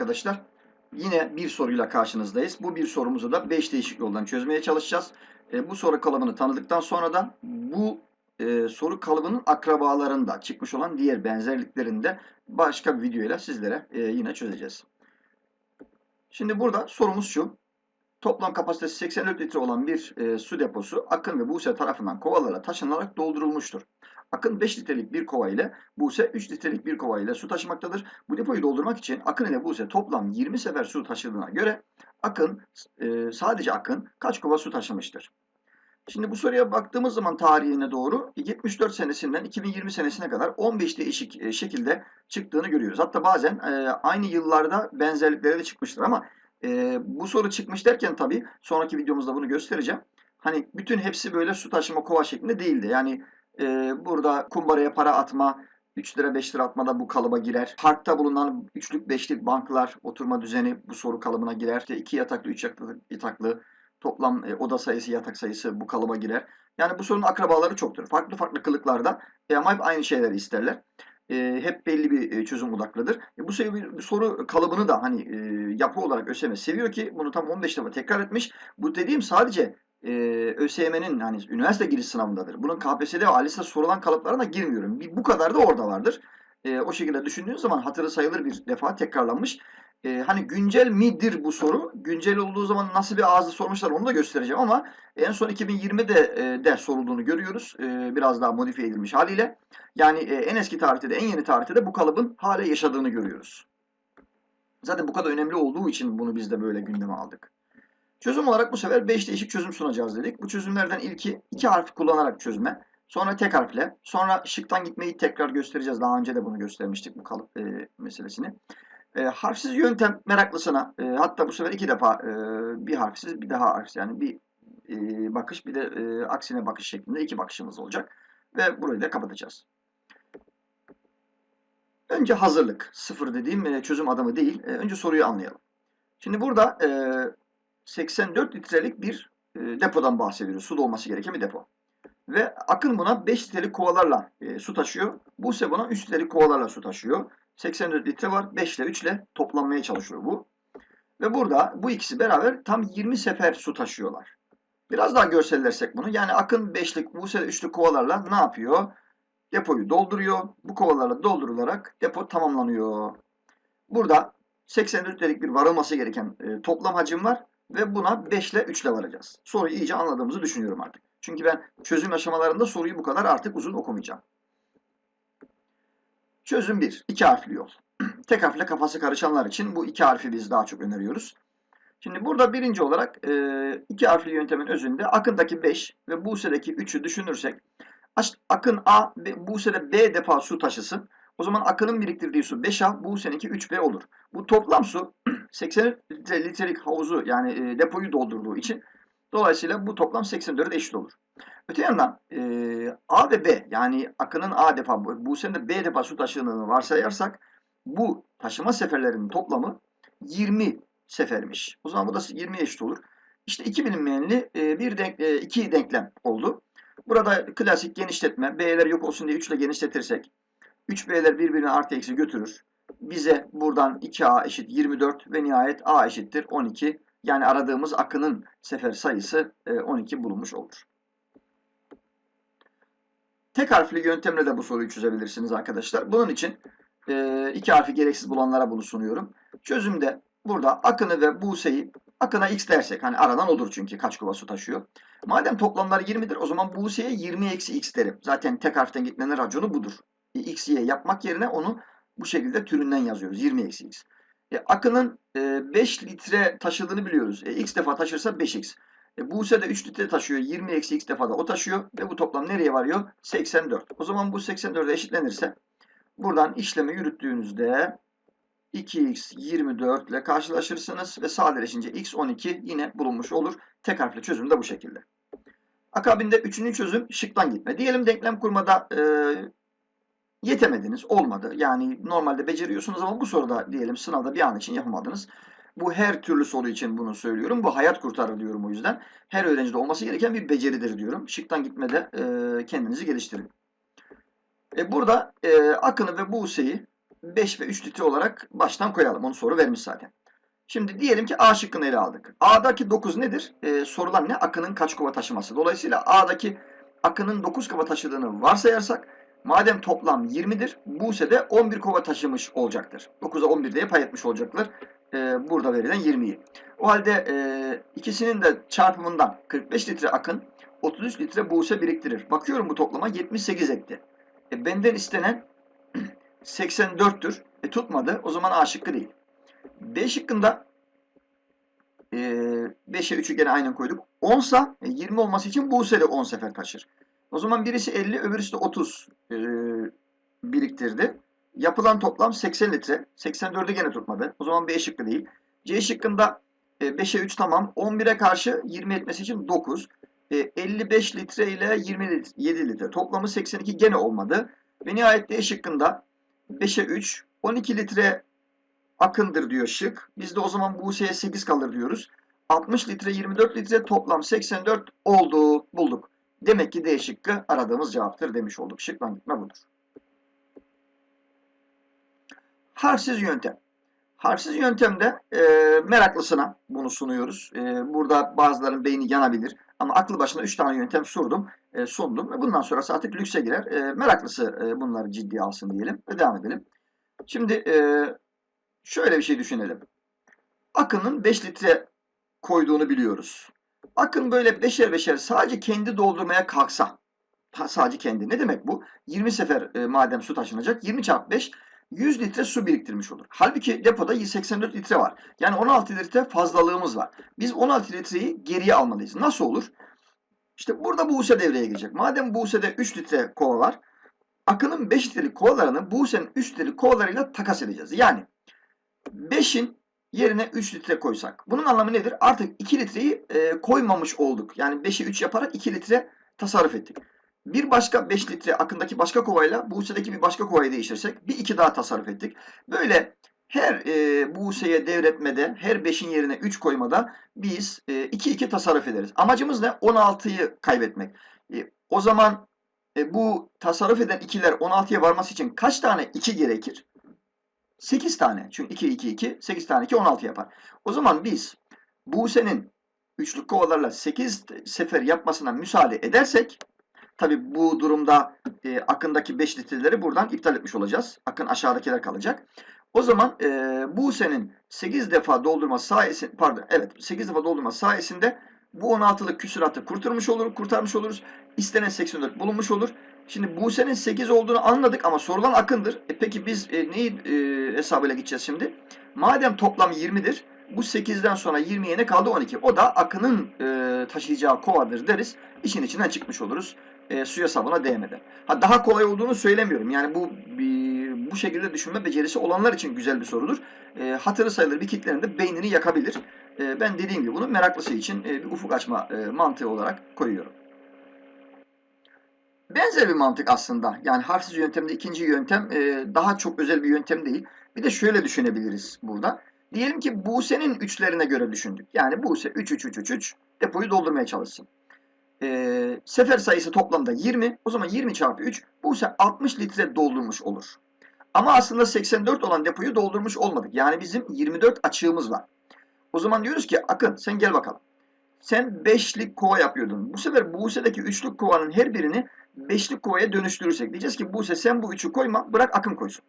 arkadaşlar. Yine bir soruyla karşınızdayız. Bu bir sorumuzu da 5 değişik yoldan çözmeye çalışacağız. E, bu soru kalıbını tanıdıktan sonra da bu e, soru kalıbının akrabalarında çıkmış olan diğer benzerliklerini de başka bir videoyla sizlere e, yine çözeceğiz. Şimdi burada sorumuz şu. Toplam kapasitesi 84 litre olan bir e, su deposu Akın ve Buse tarafından kovalara taşınarak doldurulmuştur. Akın 5 litrelik bir kova ile Buse 3 litrelik bir kova ile su taşımaktadır. Bu depoyu doldurmak için Akın ile Buse toplam 20 sefer su taşıdığına göre Akın e, sadece Akın kaç kova su taşımıştır? Şimdi bu soruya baktığımız zaman tarihine doğru 74 senesinden 2020 senesine kadar 15 değişik e, şekilde çıktığını görüyoruz. Hatta bazen e, aynı yıllarda benzerlikleri de çıkmıştır ama e, bu soru çıkmış derken tabii sonraki videomuzda bunu göstereceğim. Hani bütün hepsi böyle su taşıma kova şeklinde değildi. Yani e, burada kumbaraya para atma, 3 lira 5 lira atmada bu kalıba girer. Parkta bulunan üçlük beşlik banklar oturma düzeni bu soru kalıbına girer. İşte 2 yataklı 3 yataklı toplam e, oda sayısı yatak sayısı bu kalıba girer. Yani bu sorunun akrabaları çoktur. Farklı farklı kılıklarda e, ama hep aynı şeyleri isterler. E, hep belli bir e, çözüm odaklıdır. E, bu, bu soru kalıbını da hani e, yapı olarak ÖSYM seviyor ki bunu tam 15 defa tekrar etmiş. Bu dediğim sadece e, ÖSYM'nin hani üniversite giriş sınavındadır. Bunun KPSS'de ve ALES'te sorulan kalıplarına girmiyorum. Bu kadar da orada vardır. O şekilde düşündüğün zaman hatırı sayılır bir defa tekrarlanmış. E, hani güncel midir bu soru? Güncel olduğu zaman nasıl bir ağızda sormuşlar onu da göstereceğim ama en son 2020'de e, de sorulduğunu görüyoruz. E, biraz daha modifiye edilmiş haliyle. Yani e, en eski tarihte de en yeni tarihte de bu kalıbın hala yaşadığını görüyoruz. Zaten bu kadar önemli olduğu için bunu biz de böyle gündeme aldık. Çözüm olarak bu sefer 5 değişik çözüm sunacağız dedik. Bu çözümlerden ilki iki harf kullanarak çözme. Sonra tek harfle. Sonra şıktan gitmeyi tekrar göstereceğiz. Daha önce de bunu göstermiştik bu kalıp e, meselesini. E, harfsiz yöntem meraklısına e, hatta bu sefer iki defa e, bir harfsiz bir daha harfsiz yani bir e, bakış bir de e, aksine bakış şeklinde iki bakışımız olacak. Ve burayı da kapatacağız. Önce hazırlık. Sıfır dediğim e, çözüm adımı değil. E, önce soruyu anlayalım. Şimdi burada e, 84 litrelik bir e, depodan bahsediyoruz. Su dolması gereken bir depo. Ve Akın buna 5 litrelik kovalarla e, su taşıyor. Buse buna 3 litrelik kovalarla su taşıyor. 84 litre var. 5 ile 3 ile toplanmaya çalışıyor bu. Ve burada bu ikisi beraber tam 20 sefer su taşıyorlar. Biraz daha görsellersek bunu. Yani Akın 5'lik, Buse 3'lük kovalarla ne yapıyor? Depoyu dolduruyor. Bu kovalarla doldurularak depo tamamlanıyor. Burada 84 litrelik bir varılması gereken e, toplam hacim var. Ve buna 5 ile 3 ile varacağız. Soruyu iyice anladığımızı düşünüyorum artık. Çünkü ben çözüm aşamalarında soruyu bu kadar artık uzun okumayacağım. Çözüm 1. İki harfli yol. Tek harfle kafası karışanlar için bu iki harfi biz daha çok öneriyoruz. Şimdi burada birinci olarak e, iki harfli yöntemin özünde Akın'daki 5 ve Buse'deki 3'ü düşünürsek Akın A ve Buse'de B defa su taşısın. O zaman Akın'ın biriktirdiği su 5A, Buse'ninki 3B olur. Bu toplam su 80 litre, litrelik havuzu yani e, depoyu doldurduğu için dolayısıyla bu toplam 84'e eşit olur. Öte yandan e, A ve B yani Akın'ın A defa, Buse'nin de B defa su taşıdığını varsayarsak bu taşıma seferlerinin toplamı 20 sefermiş. O zaman bu da 20 eşit olur. İşte iki bilinmeyenli e, bir denk, e, iki denklem oldu. Burada klasik genişletme, B'ler yok olsun diye 3 ile genişletirsek 3B'ler birbirine artı eksi götürür. Bize buradan 2A eşit 24 ve nihayet A eşittir 12. Yani aradığımız akının sefer sayısı 12 bulunmuş olur. Tek harfli yöntemle de bu soruyu çözebilirsiniz arkadaşlar. Bunun için iki harfi gereksiz bulanlara bunu sunuyorum. Çözümde burada Akın'ı ve Buse'yi Akın'a x dersek hani aradan olur çünkü kaç kova su taşıyor. Madem toplamları 20'dir o zaman Buse'ye 20 eksi x derim. Zaten tek harften gitmenin raconu budur. E, x, y yapmak yerine onu bu şekilde türünden yazıyoruz. 20 eksi x. E, Akın'ın e, 5 litre taşıdığını biliyoruz. E, x defa taşırsa 5x. E, Buse de 3 litre taşıyor. 20 eksi x defa da o taşıyor. Ve bu toplam nereye varıyor? 84. O zaman bu 84'e eşitlenirse buradan işlemi yürüttüğünüzde 2x 24 ile karşılaşırsınız ve sadeleşince x 12 yine bulunmuş olur. Tek harfli çözüm de bu şekilde. Akabinde üçüncü çözüm şıktan gitme. Diyelim denklem kurmada e, yetemediniz, olmadı. Yani normalde beceriyorsunuz ama bu soruda diyelim sınavda bir an için yapamadınız. Bu her türlü soru için bunu söylüyorum. Bu hayat kurtarır diyorum o yüzden. Her öğrencide olması gereken bir beceridir diyorum. Şıktan gitmede e, kendinizi geliştirin. E, burada e, Akın'ı ve Buse'yi 5 ve 3 litre olarak baştan koyalım. Onu soru vermiş zaten. Şimdi diyelim ki A şıkkını ele aldık. A'daki 9 nedir? Ee, sorulan ne? Akının kaç kova taşıması. Dolayısıyla A'daki akının 9 kova taşıdığını varsayarsak madem toplam 20'dir Buse de 11 kova taşımış olacaktır. 9'a 11 diye pay olacaklar. Ee, burada verilen 20'yi. O halde e, ikisinin de çarpımından 45 litre akın 33 litre Buse biriktirir. Bakıyorum bu toplama 78 etti. E, benden istenen 84'tür. E, tutmadı. O zaman A şıkkı değil. B şıkkında e, 5'e 3'ü gene aynen koyduk. 10 sa e, 20 olması için Buse de 10 sefer taşır. O zaman birisi 50 öbürüsü de 30 e, biriktirdi. Yapılan toplam 80 litre. 84'ü gene tutmadı. O zaman B şıkkı değil. C şıkkında e, 5'e 3 tamam. 11'e karşı 20 etmesi için 9. E, 55 litre ile 27 litre. Toplamı 82 gene olmadı. Ve nihayet D şıkkında 5'e 3 12 litre akındır diyor şık. Biz de o zaman Buse'ye 8 kalır diyoruz. 60 litre 24 litre toplam 84 oldu bulduk. Demek ki D şıkkı aradığımız cevaptır demiş olduk. Şıklan gitme budur. Harfsiz yöntem. Harfsiz yöntemde e, meraklısına bunu sunuyoruz. E, burada bazıların beyni yanabilir. Ama aklı başına 3 tane yöntem sordum, e, sundum. Ve bundan sonrası artık lükse girer. E, meraklısı e, bunları ciddiye alsın diyelim ve devam edelim. Şimdi e, şöyle bir şey düşünelim. Akın'ın 5 litre koyduğunu biliyoruz. Akın böyle beşer beşer sadece kendi doldurmaya kalksa, ha, sadece kendi ne demek bu? 20 sefer e, madem su taşınacak, 20 çarpı 5, 100 litre su biriktirmiş olur. Halbuki depoda 184 litre var. Yani 16 litre fazlalığımız var. Biz 16 litreyi geriye almalıyız. Nasıl olur? İşte burada Buse devreye girecek. Madem Buse'de 3 litre kova var, Akın'ın 5 litrelik kovalarını Buse'nin 3 litrelik kovalarıyla takas edeceğiz. Yani 5'in yerine 3 litre koysak. Bunun anlamı nedir? Artık 2 litreyi e, koymamış olduk. Yani 5'i 3 yaparak 2 litre tasarruf ettik. Bir başka 5 litre akındaki başka kovayla Buse'deki bir başka kovayı değiştirsek bir iki daha tasarruf ettik. Böyle her e, Buse'ye devretmede, her 5'in yerine 3 koymada biz 2-2 e, tasarruf ederiz. Amacımız ne? 16'yı kaybetmek. E, o zaman e, bu tasarruf eden ikiler 16'ya varması için kaç tane 2 gerekir? 8 tane. Çünkü 2, 2, 2, 8 tane 2, 16 yapar. O zaman biz Buse'nin üçlük kovalarla 8 sefer yapmasına müsaade edersek Tabi bu durumda e, akındaki 5 litreleri buradan iptal etmiş olacağız. Akın aşağıdakiler kalacak. O zaman e, Buse'nin 8 defa doldurması sayesinde pardon evet 8 defa doldurması sayesinde bu 16'lık küsuratı kurtarmış olur, kurtarmış oluruz. İstenen 84 bulunmuş olur. Şimdi Buse'nin 8 olduğunu anladık ama sorulan akındır. E peki biz e, neyi e, hesabıyla gideceğiz şimdi? Madem toplam 20'dir. Bu 8'den sonra 20'ye ne kaldı? 12. O da akının e, taşıyacağı kovadır deriz. İşin içinden çıkmış oluruz e, suya sabuna değmeden. Ha daha kolay olduğunu söylemiyorum. Yani bu bir, bu şekilde düşünme becerisi olanlar için güzel bir sorudur. E, hatırı sayılır bir kitlenin de beynini yakabilir. E, ben dediğim gibi bunu meraklısı için e, bir ufuk açma e, mantığı olarak koyuyorum. Benzer bir mantık aslında. Yani harfsiz yöntemde ikinci yöntem e, daha çok özel bir yöntem değil. Bir de şöyle düşünebiliriz burada. Diyelim ki Buse'nin üçlerine göre düşündük. Yani Buse 3 3 3 3 3 depoyu doldurmaya çalışsın e, sefer sayısı toplamda 20. O zaman 20 çarpı 3 bu ise 60 litre doldurmuş olur. Ama aslında 84 olan depoyu doldurmuş olmadık. Yani bizim 24 açığımız var. O zaman diyoruz ki Akın sen gel bakalım. Sen 5'lik kova yapıyordun. Bu sefer Buse'deki 3'lük kovanın her birini 5'lik kovaya dönüştürürsek. Diyeceğiz ki Buse sen bu 3'ü koyma bırak Akın koysun.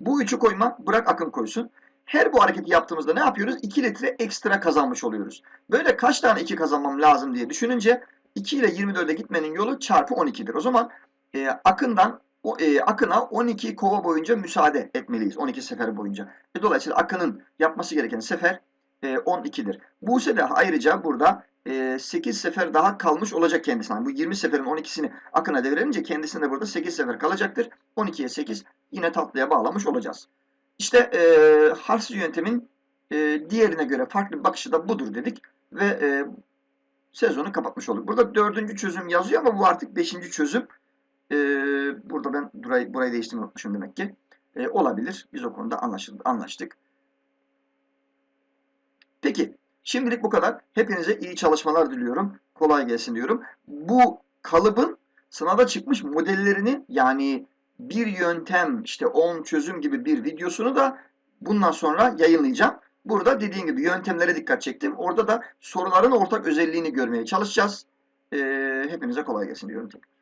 Bu 3'ü koyma bırak Akın koysun. Her bu hareketi yaptığımızda ne yapıyoruz? 2 litre ekstra kazanmış oluyoruz. Böyle kaç tane 2 kazanmam lazım diye düşününce 2 ile 24'e gitmenin yolu çarpı 12'dir. O zaman e, akından o, e, akına 12 kova boyunca müsaade etmeliyiz. 12 sefer boyunca. E, dolayısıyla akının yapması gereken sefer 12'dir. Buse de ayrıca burada e, 8 sefer daha kalmış olacak kendisine. Bu 20 seferin 12'sini akına devirince kendisine de burada 8 sefer kalacaktır. 12'ye 8 yine tatlıya bağlamış olacağız. İşte e, harfsiz yöntemin e, diğerine göre farklı bakışı da budur dedik. Ve e, sezonu kapatmış olduk. Burada dördüncü çözüm yazıyor ama bu artık beşinci çözüm. Ee, burada ben burayı, burayı değiştirmeyi unutmuşum demek ki. Ee, olabilir. Biz o konuda anlaşıldı, anlaştık. Peki. Şimdilik bu kadar. Hepinize iyi çalışmalar diliyorum. Kolay gelsin diyorum. Bu kalıbın sınavda çıkmış modellerini yani bir yöntem işte 10 çözüm gibi bir videosunu da bundan sonra yayınlayacağım. Burada dediğim gibi yöntemlere dikkat çektim. Orada da soruların ortak özelliğini görmeye çalışacağız. Ee, hepinize kolay gelsin diyorum. tekrar.